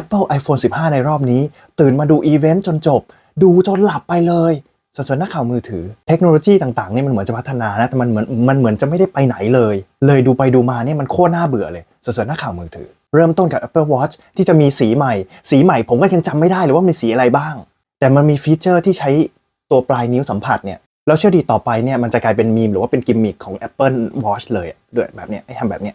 Apple iPhone 15 ในรอบนี้ ตื่นมาดูอีเวนต์จนจบ ดูจนหลับไปเลยส่วนนักข่าวมือถือ เทคโนโลยีต่างๆนี่มันเหมือนจะพัฒนานะแต่มันเหมือนมันเหมือนจะไม่ได้ไปไหนเลย เลยดูไปดูมาเนี่ยมันโคตรน่าเบื่อเลยส่วนนักข่าวมือถือ เริ่มต้นกับ Apple Watch ที่จะมีสีใหม่ สีใหม่ผมก็ยังจำไม่ได้เลยว่ามีสีอะไรบ้าง แต่มันมีฟีเจอร์ที่ใช้ตัวปลายนิ้วสัมผัสเนี่ยแล้วเชื่อดีต่อไปเนี่ยมันจะกลายเป็นมีมหรือว่าเป็นกิมมิคของ Apple Watch เลยด้วยแบบเนี้ยให้ทำแบบเนี้ย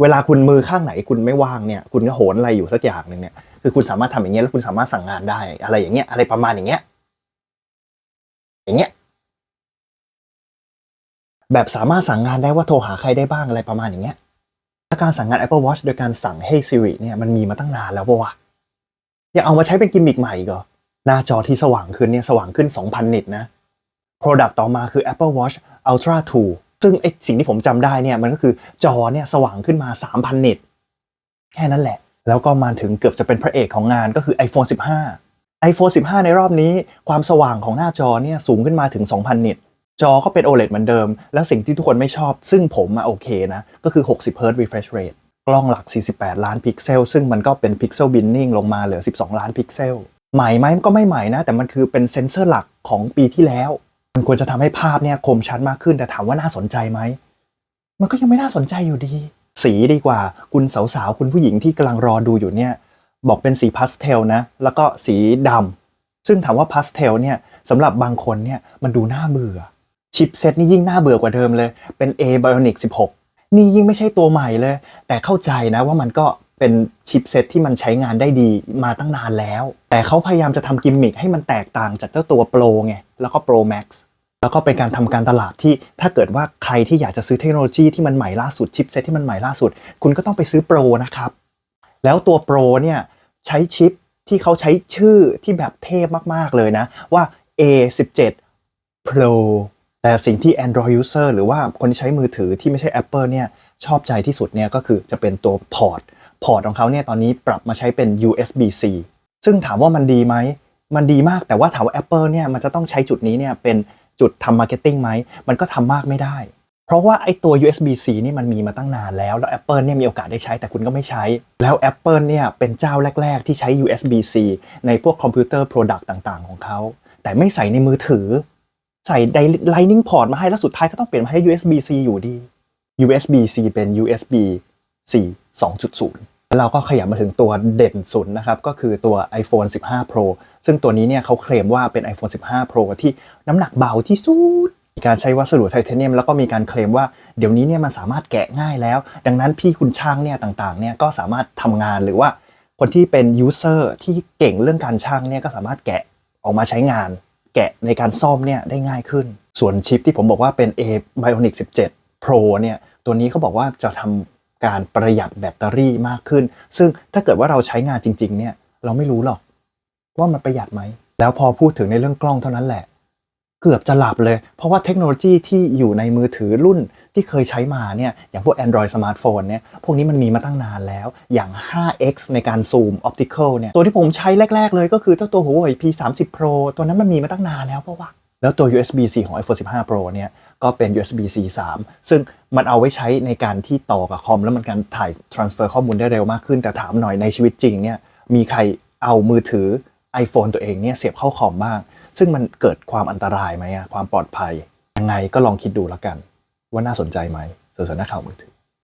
เวลาคุณมือข้างไหนคุณไม่ว่างเนี่ยคุณก็โหนอะไรอยู่สักอย่างหนึ่งเนี่ยคือคุณสามารถทำอย่างเงี้ยแล้วคุณสามารถสั่งงานได้ อะไรอย่างเงี้ยอะไรประมาณอย่างเงี้ยอย่างเงี้ยแบบสามารถสั่งงานได้ว่าโทรหาใครได้บ้างอะไรประมาณอย่างเงี้ยการสั่งงาน Apple Watch โดยการสั่ง Hey Siri เนี่ยมันมีมาตั้งนานแล้วปะวะยังเอามาใช้เป็นกิมมิคใหม่อีก็หน้าจอที่สว่างขึ้นเนี่ยสว่างขึ้น 2,000 นิตนะ Product ต่อมาคือ Apple Watch Ultra 2 ซึ่งไอสิ่งที่ผมจำได้เนี่ยมันก็คือจอเนี่ยสว่างขึ้นมา 3,000 นิตแค่นั้นแหละ แล้วก็มาถึงเกือบจะเป็นพระเอกของงานก็คือ iPhone 15 iPhone 15 ในรอบนี้ ความสว่างของหน้าจอเนี่ยสูงขึ้นมาถึง 2,000 นิตจอก็เป็น OLED เหมือนเดิม แล้วสิ่งที่ทุกคนไม่ชอบ ซึ่งผมอะโอเคนะ ก็คือ 60 Hz refresh rate กล้องหลัก 48 ล้านพิกเซล ซึ่งมันก็เป็นพิกเซลบินนิ่งลงมาเหลือ 12 ล้านพิกเซล ใหม่ไหมก็ไม่ใหม่นะ แต่มันคือเป็นเซนเซอร์หลักของปีที่แล้ว มันควรจะทำให้ภาพเนี่ยคมชัดมากขึ้น แต่ถามว่าน่าสนใจไหม มันก็ยังไม่น่าสนใจอยู่ดี สีดีกว่า คุณสาวๆ คุณผู้หญิงที่กำลังรอดูอยู่เนี่ย บอกเป็นสีพาสเทลนะ แล้วก็สีดำซึ่งถามว่าพาสเทลเนี่ยสำหรับบางคนเนี่ยมันดูน่าเบื่อ ชิปเซตนี่ยิ่งน่าเบื่อกว่าเดิมเลย เป็น A Bionic 16 นี่ยิ่งไม่ใช่ตัวใหม่เลย แต่เข้าใจนะว่ามันก็เป็นชิปเซตที่มันใช้งานได้ดีมาตั้งนานแล้ว แต่เขาพยายามจะทำกิมมิคให้มันแตกต่างจากเจ้าตัว Pro ไง แล้วก็ Pro Max แล้วก็เป็นการทำการตลาดที่ถ้าเกิดว่าใครที่อยากจะซื้อเทคโนโลยีที่มันใหม่ล่าสุดชิปเซตที่มันใหม่ล่าสุด คุณก็ต้องไปซื้อ Pro นะครับ แล้วตัว Pro เนี่ยใช้ชิปที่เขาใช้ชื่อที่แบบเทพมากๆเลยนะ ว่า A17 Pro แต่สิ่งที่ Android user หรือว่าคนที่ใช้มือถือที่ไม่ใช่ Apple เนี่ยชอบใจที่สุดเนี่ยก็คือจะเป็นตัวพอร์ตพอร์ตของเขาเนี่ยตอนนี้ปรับมาใช้เป็น USB-C ซึ่งถามว่ามันดีไหม มันดีมากแต่ว่าถามว่า Apple เนี่ยมันจะต้องใช้จุดนี้เนี่ยเป็น จุดทำมาร์เก็ตติ้งไหม มันก็ทำมากไม่ได้ เพราะว่าไอ้ตัว USB-C นี่มันมีมาตั้งนานแล้ว แล้ว Apple เนี่ยมีโอกาสได้ใช้แต่คุณก็ไม่ใช้ แล้ว Apple เนี่ยเป็นเจ้าแรก ๆ ที่ใช้ USB-C ในพวกคอมพิวเตอร์ Product ต่างๆ ของเขา แต่ไม่ใส่ในมือถือ ใส่ Lightning port มาให้แล้วสุดท้ายก็ต้องเปลี่ยนมาให้ USB-C อยู่ดี USB-C เป็น USB-C 2.0 เราก็ขยับมาถึงตัวเด่นสุดนะครับ ก็คือตัว iPhone 15 Pro ซึ่งตัวนี้เนี่ยเขาเคลมว่าเป็น iPhone 15 Pro ที่น้ำหนักเบาที่สุดมีการใช้วัสดุไทเทเนียมแล้วก็มีการเคลมว่าเดี๋ยวนี้เนี่ยมันสามารถแกะง่ายแล้ว ดังนั้นพี่คุณช่างเนี่ยต่างๆเนี่ยก็สามารถทำงานหรือว่าคนที่เป็นยูเซอร์ที่เก่งเรื่องการช่างเนี่ยก็สามารถแกะออกมาใช้งาน แกะในการซ่อมเนี่ยได้ง่ายขึ้น ส่วนชิปที่ผมบอกว่าเป็น A Bionic 17 Pro เนี่ยตัวนี้เขาบอกว่าจะทำ การประหยัดแบตเตอรี่มากขึ้น ซึ่งถ้าเกิดว่าเราใช้งานจริง ๆ เนี่ย เราไม่รู้หรอก ว่ามันประหยัดไหม แล้วพอพูดถึงในเรื่องกล้องเท่านั้นแหละ เกือบจะหลับเลย เพราะว่าเทคโนโลยีที่อยู่ในมือถือรุ่นที่เคยใช้มาเนี่ย อย่างพวก Android Smartphone เนี่ย พวกนี้มันมีมาตั้งนานแล้ว อย่าง 5x ในการซูม optical เนี่ย ตัวที่ผมใช้แรก ๆ เลยก็คือเจ้าตัว Huawei P30 Pro ตัวนั้นมันมีมาตั้งนานแล้วเพราะว่า แล้วตัว USB-C ของ iPhone 15 Pro เนี่ย ก็เป็น USB-C 3 ซึ่งมันเอาไว้ใช้ในการที่ต่อกับคอม แล้วมันการถ่าย transfer ข้อมูลได้เร็วมากขึ้น แต่ถามหน่อยในชีวิตจริงเนี่ยมีใครเอามือถือ iPhone ตัวเองเนี่ยเสียบเข้าคอมบ้าง ซึ่งมันเกิดความอันตรายไหมอะความปลอดภัยยังไงก็ลองคิดดูแล้วกัน ว่าน่าสนใจไหมส่วนๆนักข่าวมือถือ